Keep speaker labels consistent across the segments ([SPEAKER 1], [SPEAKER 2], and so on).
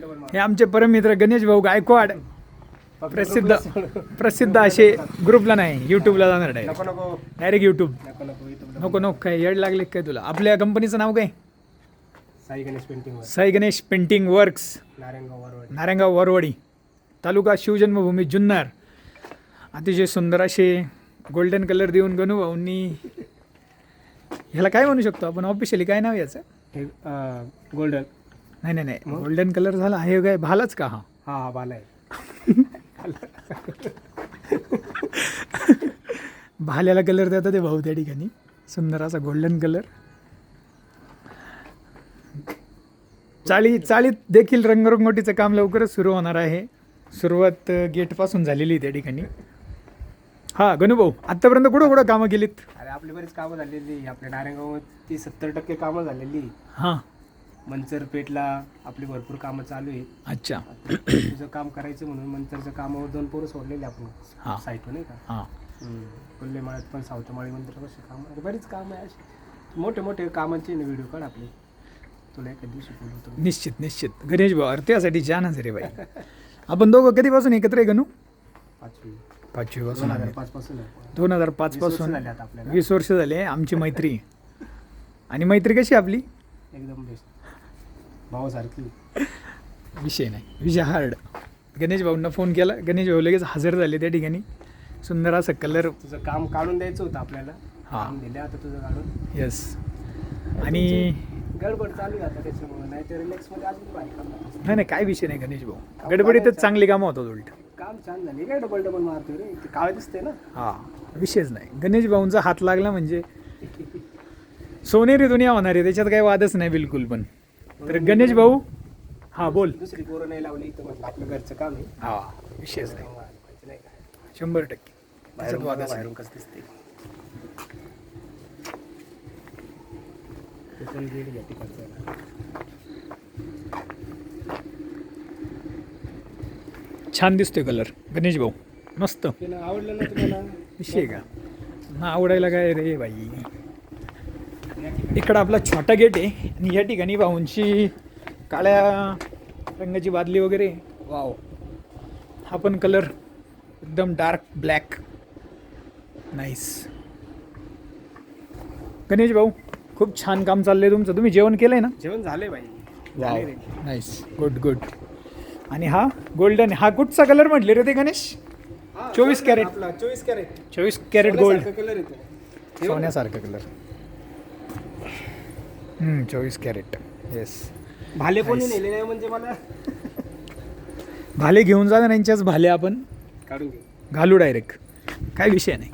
[SPEAKER 1] हे आमचे परममित्र गणेश भाऊ गायकवाड प्रसिद्ध प्रसिद्ध असे ग्रुपला नाही युट्यूबला जाणार डायरेक्ट डायरेक्ट युट्यूब
[SPEAKER 2] नको नको
[SPEAKER 1] काय येड लागले काय तुला? आपल्या कंपनीचं नाव काय?
[SPEAKER 2] Sai Ganesh painting
[SPEAKER 1] Sai Ganesh painting works
[SPEAKER 2] Narayangaon Varvad.
[SPEAKER 1] Narayangaon Varvadi. तालुका शिवजन्मभूमी जुन्नर. अतिशय सुंदर असे गोल्डन कलर देऊन गणू भाऊंनी ह्याला काय म्हणू शकतो आपण? ऑफिशियली काय नाव याचं?
[SPEAKER 2] गोल्डन
[SPEAKER 1] नाही नाही नाही. गोल्डन कलर झाला. हे काय भालाच का हा?
[SPEAKER 2] हा हा बाला आहे.
[SPEAKER 1] भाल्याला कलर देतात ते भाऊ त्या ठिकाणी. सुंदर असा गोल्डन कलर चाळी चाळीत देखील रंगरंगोटीचं काम लवकरच सुरू होणार आहे. सुरुवात गेटपासून झालेली आहे त्या ठिकाणी. हा गणूभाऊ आत्तापर्यंत कुठं कुठं कामं केलीत?
[SPEAKER 2] अरे आपली बरीच कामं झालेली. आपल्या नारायणगाव ती सत्तर टक्के कामं झालेली.
[SPEAKER 1] हां.
[SPEAKER 2] मंचर पेठला आपली भरपूर कामं चालू आहेत.
[SPEAKER 1] अच्छा.
[SPEAKER 2] तुझं काम करायचं म्हणून मंचरचं कामावर दोन पोरं सोडलेले आपण. साईटवर नाही का?
[SPEAKER 1] हां.
[SPEAKER 2] माळ्यात पण सावता माळी मंदिर कशी कामं अरे बरीच कामं आहे अशी. मोठे मोठे कामांचे व्हिडिओ काढ आपले. तुला एका दिवशी बोलवतो
[SPEAKER 1] निश्चित निश्चित. गणेश भाऊ अरे त्यासाठी जानच रे बाई. आपण दोघं कधीपासून एकत्र आहे गणू?
[SPEAKER 2] पाचवी.
[SPEAKER 1] पाचवीपासून
[SPEAKER 2] दोन हजार
[SPEAKER 1] आम्ही.
[SPEAKER 2] पाच पासून आहे.
[SPEAKER 1] दोन हजार पाच
[SPEAKER 2] वीस
[SPEAKER 1] वर्षपासून
[SPEAKER 2] झाले आता आपल्याला.
[SPEAKER 1] वीस वर्ष झाले आमची मैत्री. आणि मैत्री कशी आपली?
[SPEAKER 2] एकदम बेस्ट भावासारखी.
[SPEAKER 1] विषय नाही. विषय हार्ड. गणेश भाऊंना फोन केला. गणेश भाऊ लगेच हजर झाले त्या ठिकाणी. सुंदर असा कलर
[SPEAKER 2] तुझं काम काढून द्यायचं होतं आपल्याला.
[SPEAKER 1] हा.
[SPEAKER 2] काम दिले आता तुझं काढून.
[SPEAKER 1] येस आणि
[SPEAKER 2] गडबड चालू आता त्याच्यामुळे. नाही तर रिलॅक्समध्ये अजून.
[SPEAKER 1] नाही नाही काय विषय नाही गणेश भाऊ. गडबडीतच चांगली कामं होतात उलट.
[SPEAKER 2] काम छान झाले. काय डबल डबल मारतोय रे. ते काळ दिसते ना.
[SPEAKER 1] हा विषयच नाही. गणेश भाऊंचा हात लागला म्हणजे. सोनेरी दुनिया होणार आहे. त्याच्यात काही वादच नाही बिलकुल पण. तर गणेश भाऊ हा बोल.
[SPEAKER 2] दुसरी पोरं नाही लावली तर म्हटलं आपलं घरचं काम आहे.
[SPEAKER 1] हा विषयच नाही.
[SPEAKER 2] का?
[SPEAKER 1] शंभर टक्के.
[SPEAKER 2] बाहेरून कसं दिसते घ्या तिकडचं.
[SPEAKER 1] छान दिसतोय कलर गणेश भाऊ मस्त.
[SPEAKER 2] आवडलं ना तुम्हाला?
[SPEAKER 1] विषय का? ना आवडायला काय रे बाई? इकडं आपला छोटा गेट आहे. आणि या ठिकाणी भाऊंची काळ्या रंगाची बादली वगैरे. वाव. हा पण कलर एकदम डार्क ब्लॅक नाईस गणेश भाऊ खूप छान काम चाललंय तुमचं. तुम्ही जेवण केलंय ना?
[SPEAKER 2] जेवण झाले बाई.
[SPEAKER 1] नाईस गुड गुड आणि हा गोल्डन हा कुठचा कलर म्हटले रे ते गणेश? 24
[SPEAKER 2] gold
[SPEAKER 1] carat.
[SPEAKER 2] चोवीस कॅरेट.
[SPEAKER 1] चोवीस कॅरेट गोल्ड
[SPEAKER 2] कलर
[SPEAKER 1] सोन्यासारखा कलर चोवीस कॅरेट. येस
[SPEAKER 2] भाले कोणी नेले नाही म्हणजे मला.
[SPEAKER 1] भाले घेऊन जा यांच्याच भाले आपण.
[SPEAKER 2] काढून घे.
[SPEAKER 1] घालू डायरेक्ट काय विषय नाही.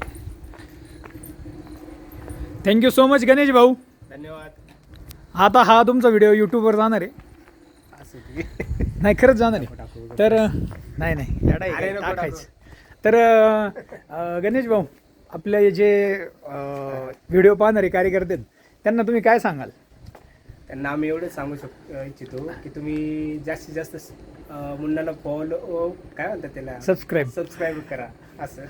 [SPEAKER 1] थँक्यू सो मच गणेश भाऊ.
[SPEAKER 2] धन्यवाद.
[SPEAKER 1] आता हा तुमचा व्हिडिओ यूट्यूबवर जाणार आहे. नाही खरंच जाणार आहे. तर नाही नाही. येडा आहे
[SPEAKER 2] अरे
[SPEAKER 1] काय,
[SPEAKER 2] नको
[SPEAKER 1] टाकायचं. तर अं, गणेश भाऊ आपले जे व्हिडिओ पाहणारे कार्यकर्ते आहेत, त्यांना तुम्ही काय सांगाल?
[SPEAKER 2] त्यांना आम्ही एवढंच सांगू शक इच्छितो की तुम्ही जास्तीत जास्त मुलांना फॉलो काय म्हणतात त्याला?
[SPEAKER 1] सबस्क्राईब
[SPEAKER 2] सबस्क्राईब करा असं.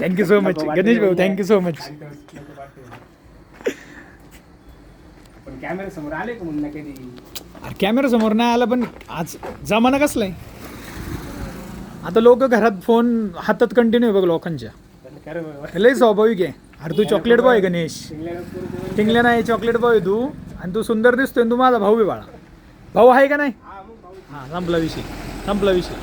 [SPEAKER 1] थँक्यू सो मच गणेश भाऊ
[SPEAKER 2] एवढं.
[SPEAKER 1] Thank you so much.
[SPEAKER 2] पण कॅमेरा समोर आले का मुन्ना कधी?
[SPEAKER 1] अरे कॅमेरा समोर नाही आला पण आज जमाना कसला आहे आता लोक घरात फोन हातात कंटिन्यू आहे बघ लोकांच्या. लय स्वाभाविक आहे. अरे तू चॉकलेट बॉय गणेश. टिंगल्या नाही चॉकलेट बॉय तू. आणि तू सुंदर दिसतोय तू माझा भाऊ बी बाळा. भाऊ आहे का नाही? हां संपला विषय. संपला विषय.